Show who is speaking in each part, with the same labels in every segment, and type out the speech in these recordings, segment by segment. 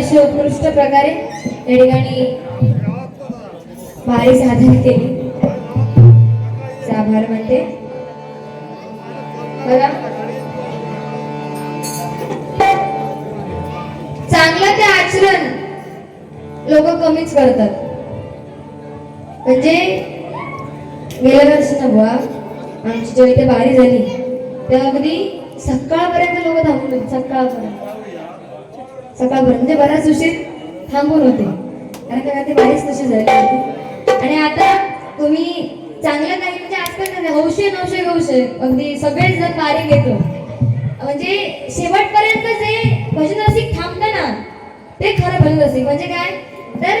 Speaker 1: अतिशय उत्कृष्ट प्रकारे या ठिकाणी भारी साधन केली. आभार म्हणते. बघा. चांगलं ते आचरण लोक कमीच करतात. म्हणजे गेल्या वर्षी ना बुवा आमची जेव्हा इथे बारी झाली तेव्हा अगदी सकाळपर्यंत लोक थांबून सकाळपर्यंत. सकाळपर्यंत म्हणजे बराच उशीर थांबून होते. कारण का ते बारीच तशी झाली होती. आणि आता तुम्ही चांगल्या काही म्हणजे आजकाल नाही हौशे नवशे गौशे अगदी सगळेच जण बारी घेतो. म्हणजे शेवटपर्यंत जे भजन रसिक थांबतं ना ते खरं भजन रसिक. म्हणजे काय? तर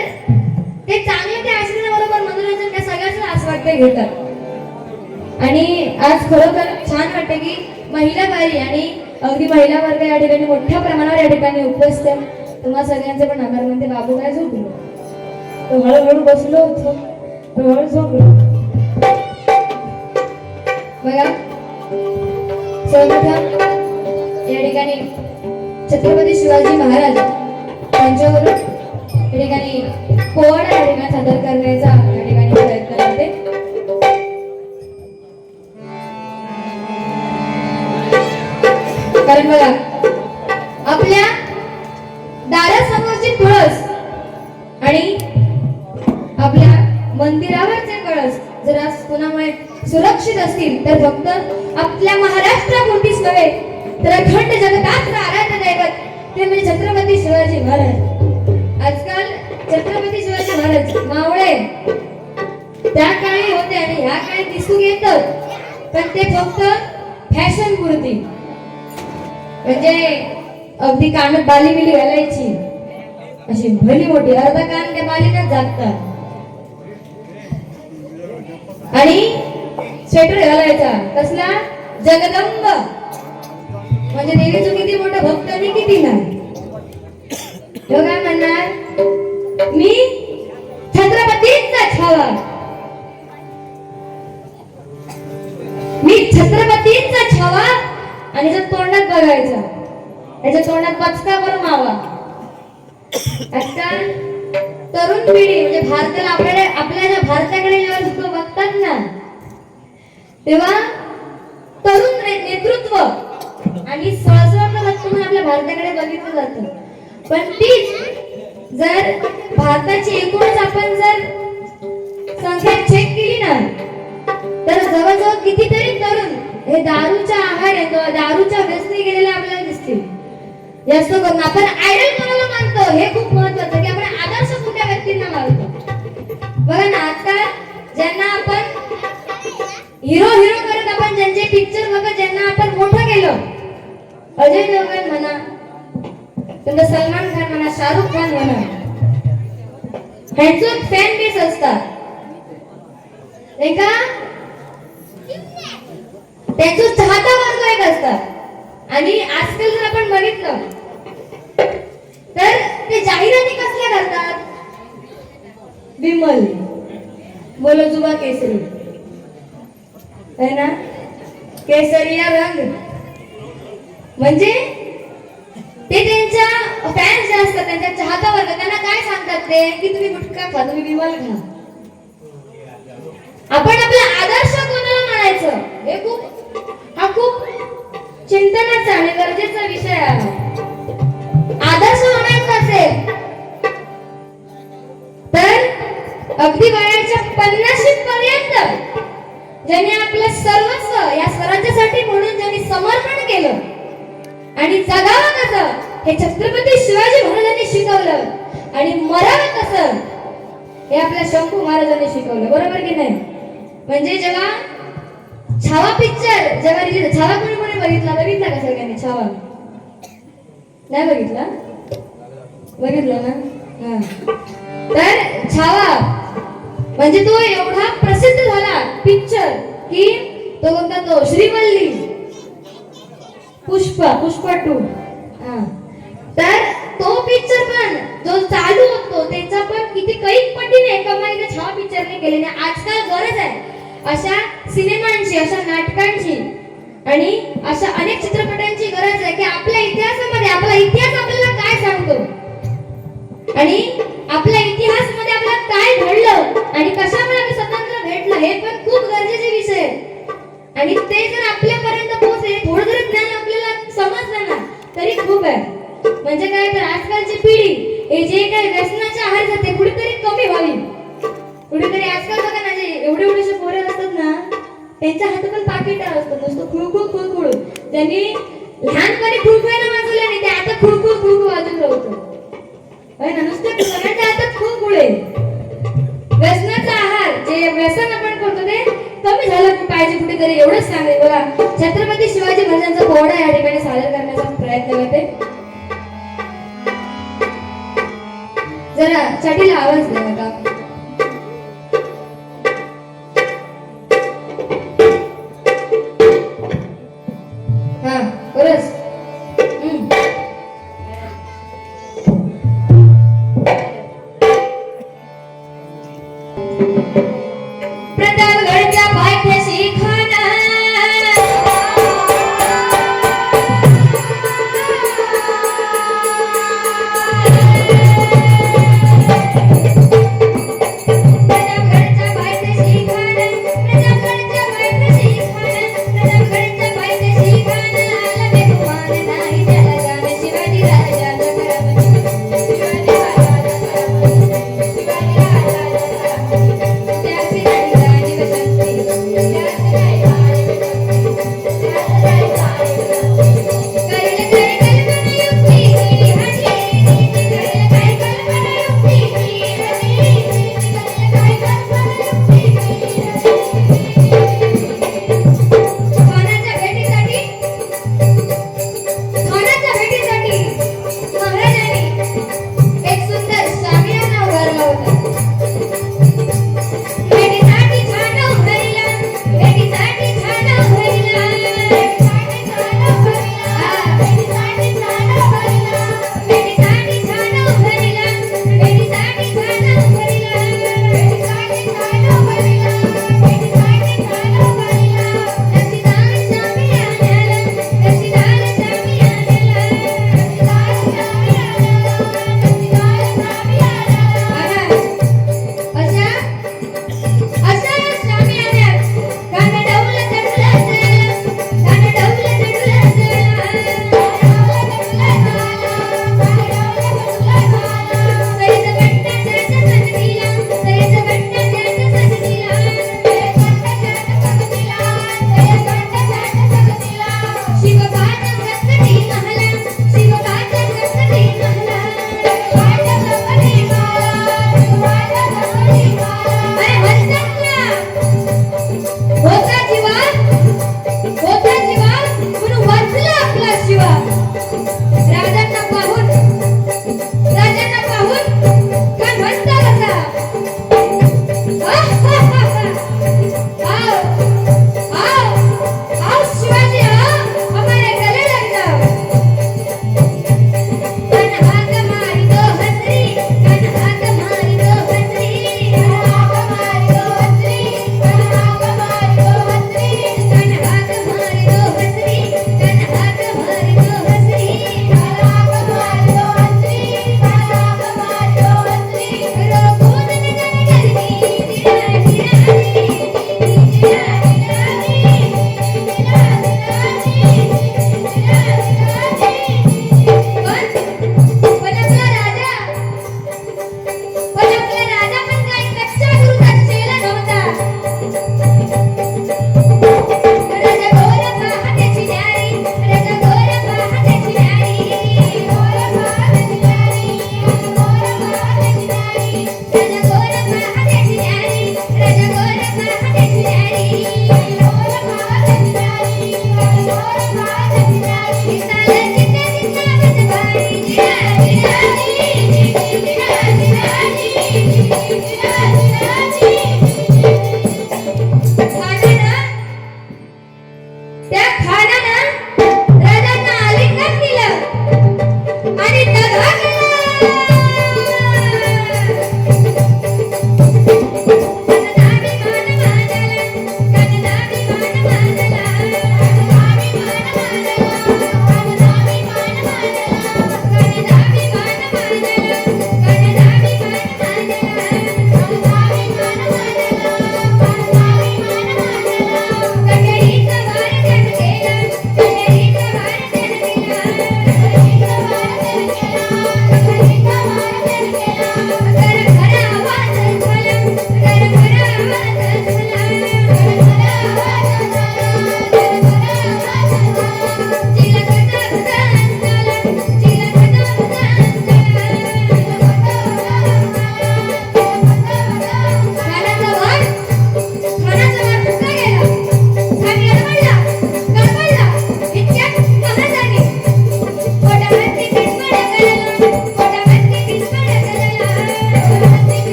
Speaker 1: ते चांगलं ते आश्रमाबरोबर मनोरंजन त्या सगळ्याच आस्वाद्य घेतात. आणि आज खरोखर छान वाटते की महिला बारी आणि अगदी महिला वर्ग या ठिकाणी मोठ्या प्रमाणावर या ठिकाणी उपस्थित आहे. तुम्हा सगळ्यांचे पण आभार म्हणते बाबू काय झोपलो? तो हळूहळू बसलो होतो. तो हळू झोपलो. बघा. सर्वप्रथम या ठिकाणी छत्रपती शिवाजी महाराज त्यांच्यावरून या ठिकाणी पोवाडा या ठिकाणी सादर करण्याचा बघा. आपल्या दारासमोरची तुळस आणि आपल्या मंदिरावरचे कळस जर आज कोणामुळे सुरक्षित असतील तर फक्त आपल्या महाराष्ट्रापुरतीच नव्हे तर अखंड जगतात आराध्य दैवत? ते म्हणजे छत्रपती शिवाजी महाराज. आजकाल छत्रपती शिवाजी महाराज मावळे. त्या काळी होते आणि ह्या काळी दिसून येतात पण ते फक्त फॅशन पुरती. म्हणजे अगदी कानात बाली बिली घालायची अशी भली मोठी अर्धा कान त्या बालीनच जागतात. आणि स्वेटर घालायचा. कसला? जगदंब. म्हणजे देवीचं किती मोठं भक्त आणि किती नाही. काय म्हणणार? मी छत्रपतीचा छावा मी छत्रपतीचा छावा आणि जर तोंडात बघायचा त्याच्या तोंडात पचका बरं मावा. आजकाल तरुण पिढी म्हणजे भारताला आपल्याला आपल्या ज्या भारताकडे जेव्हा लोक बघतात ना तेव्हा तरुण नेतृत्व आणि सळसळतं म्हणून आपल्या भारताकडे बघितलं जातं. पण तीच जर भारताची एकूणच आपण जर संख्या चेक केली ना तर जवळजवळ कितीतरी तरुण हे दारूच्या आहार येतो दारूच्या व्यसनी गेलेले आपल्याला दिसतील. जास्त करून आपण आयडल कोणाला मानतो? हे खूप महत्वाचं की आपण आदर्श कुठल्या व्यक्तींना मानतो? बघा ना आजकाल ज्यांना आपण हिरो हिरो करत आपण ज्यांचे पिक्चर बघत ज्यांना आपण मोठं केलं. अजय देवगण म्हणा तुमचं सलमान खान म्हणा शाहरुख खान म्हणा ह्यांचं फॅन बेस असतात. नाही का चाहता वर्ग एक असतात आणि आजकाल जर आपण बघितलं तर ते जाहिराती कसल्या करतात? विमल. बोलो जुबा केसरी. है ना? केसरिया रंग. म्हणजे ते त्यांच्या फॅन्स जे असतात त्यांच्या चाहता वर्ग त्यांना काय सांगतात ते? की तुम्ही गुटखा खा तुम्ही विमल खा. आपण आपला आदर्श कोणाला म्हणायचं? हे खूप खूप चिंतनाचा आणि गरजेचा विषय आहे. आदर्श होण्याचा असेल तर अगदी वयाच्या पन्नाशी पर्यंत ज्यांनी आपलं सर्वस्व या स्वराज्यासाठी म्हणून ज्यांनी समर्पण केलं आणि जगावं कसं हे छत्रपती शिवाजी महाराजांनी शिकवलं आणि मरावं कसं हे आपल्या शंभू महाराजांनी शिकवलं. बरोबर की नाही? म्हणजे जेव्हा छावा पिक्चर जेव्हा रिलीज छावा कोणी कोणी बघितला? बघितला का सगळ्यांनी छावा? नाही बघितला? बघितला ना? तर छावा. म्हणजे तो एवढा प्रसिद्ध झाला पिक्चर की तो कोणता तो? श्रीमल्ली. पुष्पा पुष्पा टू हा. तर तो पिक्चर पण जो चालू होतो त्याचा पण किती कैक पटीने एका त्या छावा पिक्चरने केलेने आजकाल गरज आहे. अशा सिनेमांची अशा नाटकांची आणि अशा अनेक चित्रपटांची गरज आहे की आपल्या इतिहासामध्ये आपला इतिहास आपल्याला काय सांगतो? आणि आपल्या इतिहासमध्ये आपल्याला काय घडलं आणि कशामुळे स्वतंत्र भेटलं हे पण खूप गरजेचे विषय आहेत. आणि ते जर आपल्यापर्यंत पोहोचले थोडं जरी ज्ञान आपल्याला समजलं ना तरी खूप आहे. म्हणजे काय तर आजकालची पिढी हे जे काही व्यसनाच्या आहार जाते कुठेतरी कमी व्हावी. कुठेतरी आजकाल बघा ना जे एवढे एवढेसे पोरं असतात ना त्यांच्या हातात पण पाकिट असतं नुसतं खुळखुळ खुळखुळ. त्यांनी लहानपणी खुळखुळायला वाजवलं नाही ते आता खुळखुळ खुळखुळ वाजून राहतो होय ना नुसतं सगळ्यांच्या हातात खुळखुळ आहे. व्यसनाचा आहार जे व्यसन आपण करतो ते कमी झालं पाहिजे कुठेतरी. एवढंच सांगेल बघा छत्रपती शिवाजी महाराजांचा पोहडा या ठिकाणी सादर करण्याचा प्रयत्न करते. जरा चटीला आवाज द्या का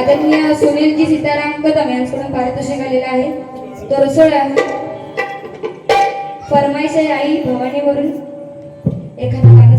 Speaker 1: आदरणीय सुनीलजी सीताराम कदम यांच्याकडून पारितोषिक आलेलं आहे. तो रसोळा फरमाईश आई भवानीवरून. एखादा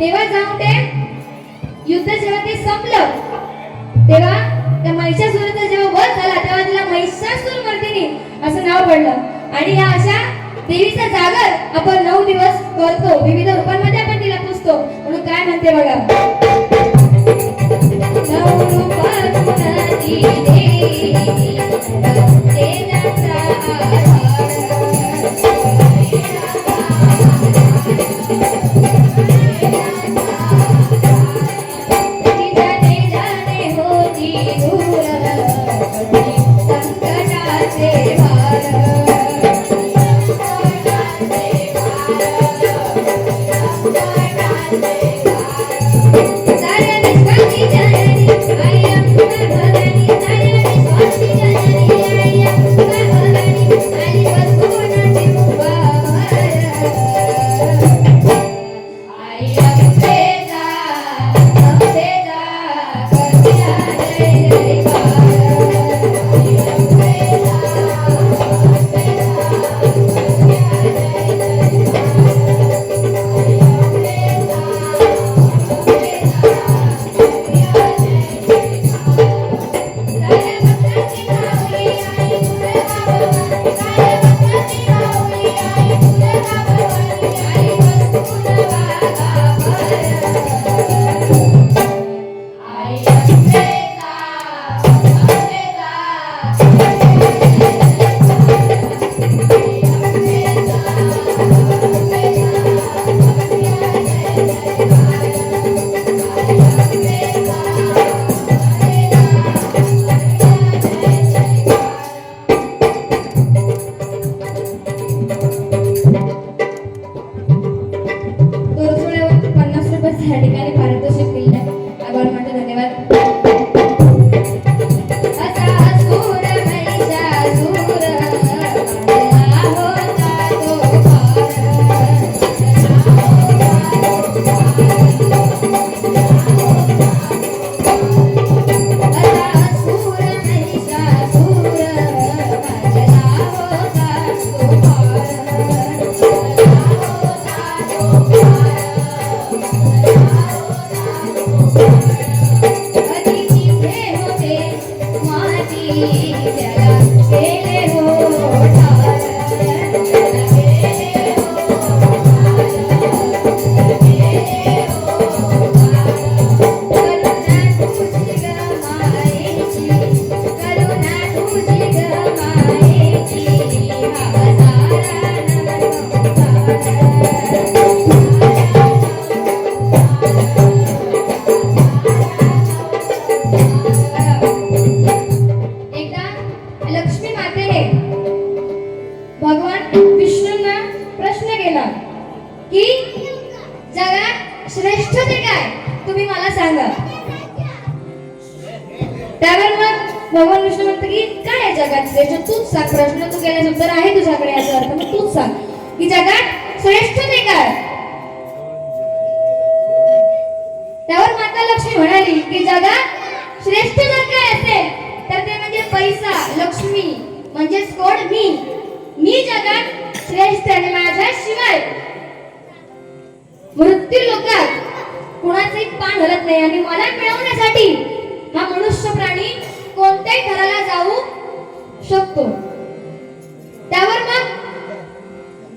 Speaker 1: तेव्हा जाऊन ते युद्ध जेव्हा ते संपलं तेव्हा त्या महिषासुराचा जेव्हा वध झाला तेव्हा तिला महिषासुर मर्दिनी असं नाव पडलं. आणि या अशा देवीचा जागर आपण नऊ दिवस करतो. विविध रूपांमध्ये आपण तिला पुसतो म्हणून काय म्हणते बघा? नऊ रूपात म्हणजेच कोण? मी. मी जगात श्रेष्ठ आणि माझ्याशिवाय मृत्यू लोकात कुणाचे पान हलत नाही. आणि मला मिळवण्यासाठी हा मनुष्य प्राणी कोणत्याही थराला जाऊ शकतो. त्यावर मग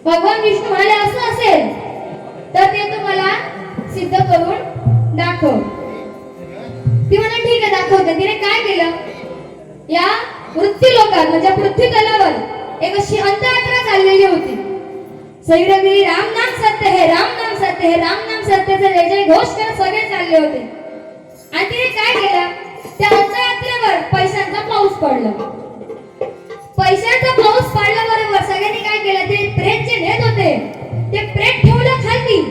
Speaker 1: भगवान विष्णू म्हणाले असं असेल तर ते तुम्हाला सिद्ध करून दाखव. ती म्हणे ठीक आहे दाखवते. तिने काय केलं? या पृथ्वी लोकात म्हणजे पृथ्वी तलावर एक अशी अंतयात्रा चाललेली होती. सैरगिरी राम नाम सत्य हे राम नाम सत्य हे राम नाम सत्यचे जय जय घोष करत सगळे चालले होते. आणि तिने काय केलं? त्या अंतयात्रेवर पैशांचा पाऊस पडला. पैशांचा पाऊस पडल्याबरोबर सगळ्यांनी काय केलं? ते प्रेत जे नेत होते. ते प्रेत ठेवलं खाली.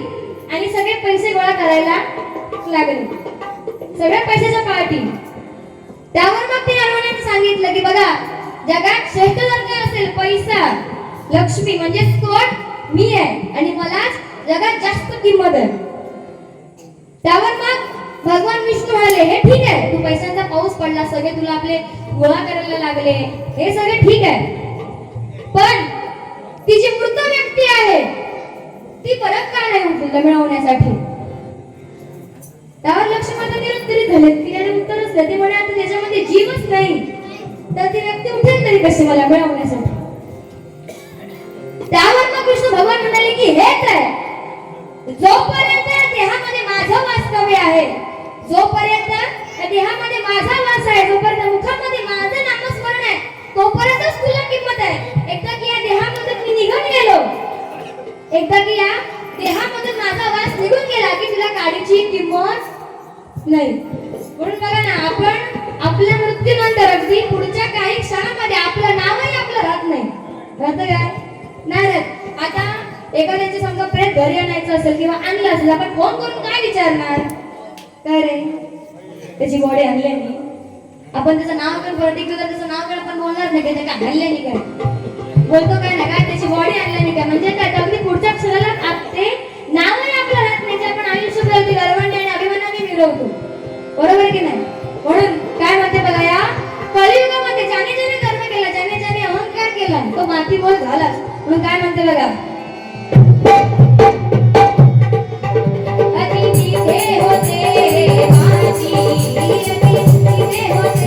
Speaker 1: आणि सगळे पैसे गोळा करायला लागले. सगळ्या पैशाच्या पार्टी त्यावर मग ते अरुणाने सांगितलं की बघा जगात श्रेष्ठ जर काय असेल पैसा. लक्ष्मी म्हणजे कोण मी आहे. आणि मलाच जगात जास्त किंमत आहे. त्यावर मग भगवान विष्णू म्हणाले हे ठीक आहे. तू पैशांचा पाऊस पडला सगळे तुला आपले गोळा करायला लागले. हे सगळे ठीक आहे. पण ती जी मृत व्यक्ती आहे ती परत का नाही मिळवण्यासाठी? त्यावर लक्ष्मण निरुत्तरित झाले तिने उत्तरच दिलं ते म्हणे आता त्याच्यामध्ये जीवच नाही. तर ती व्यक्ती उठेल तरी कशी मला मिळवण्यासाठी? त्यावर मग कृष्ण भगवान म्हणाले की हे काय जोपर्यंत या देहामध्ये माझं वास्तव्य आहे जोपर्यंत या देहामध्ये माझा वास आहे जोपर्यंत मुखामध्ये माझं नामस्मरण आहे तोपर्यंतच तुला किंमत आहे. एकदा की या देहामधून मी निघून गेलो. एकदा की या देहामधून माझा वास निघून गेला की तुला गाडीची किंमत नाही. म्हणून बघा ना आपण आपल्या मृत्यूनंतर अगदी पुढच्या काही क्षणामध्ये आपलं नावही आपलं राहत नाही. राहतं काय नाही राहत. आता एखाद्याचे समजा प्रेत घरी आणायचं असेल किंवा आणलं असेल आपण फोन करून काय विचारणार? काय रे? त्याची बॉडी आणली नाही आपण त्याचं नाव पण तर त्याचं नाव पण आपण बोलणार नाही की ते काय आणले नाही काय? बोलतो काय ना काय त्याची बॉडी आणल्या नाही काय? म्हणजे काय अगदी पुढच्या क्षणाला आप- ते नावही आपलं राहत नाही आपण आयुष्यभर अगदी गर्वांनी आणि अभिमानाने मिळवतो. बरोबर की नाही? म्हणून काय म्हणते बघा या? कलियुगामध्ये ज्याने ज्याने कर्म केला ज्याने ज्याने अहंकार केला तो माती मोल झाला म्हणून काय म्हणते बघा? अति होते माती होते.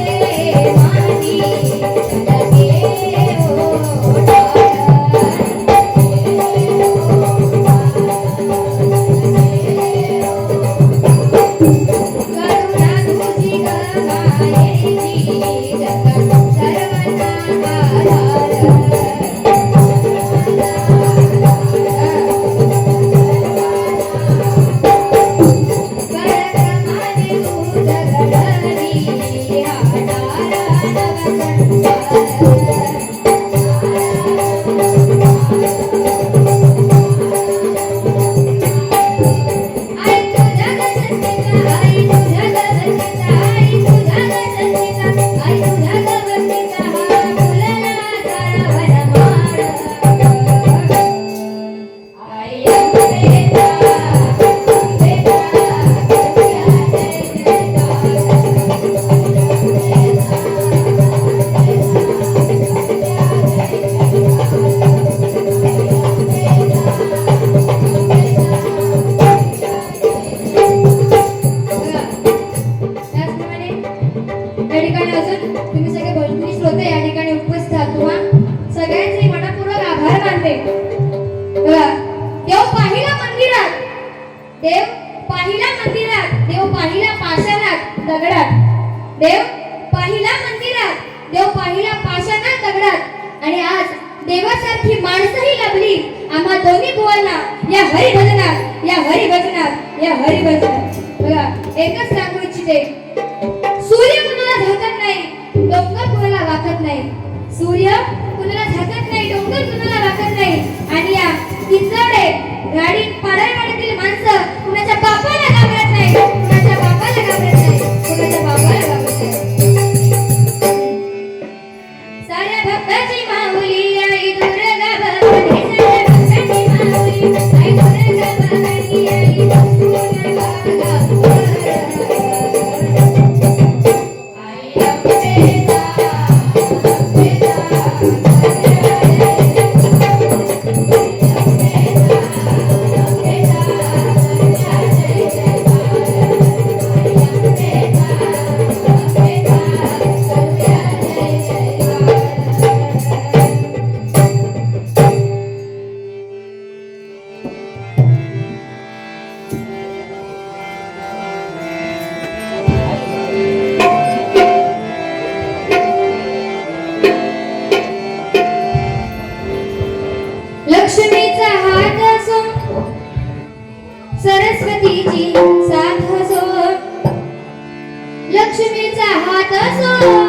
Speaker 1: ready? Para साथ हजार लक्ष्मीचा हात असो.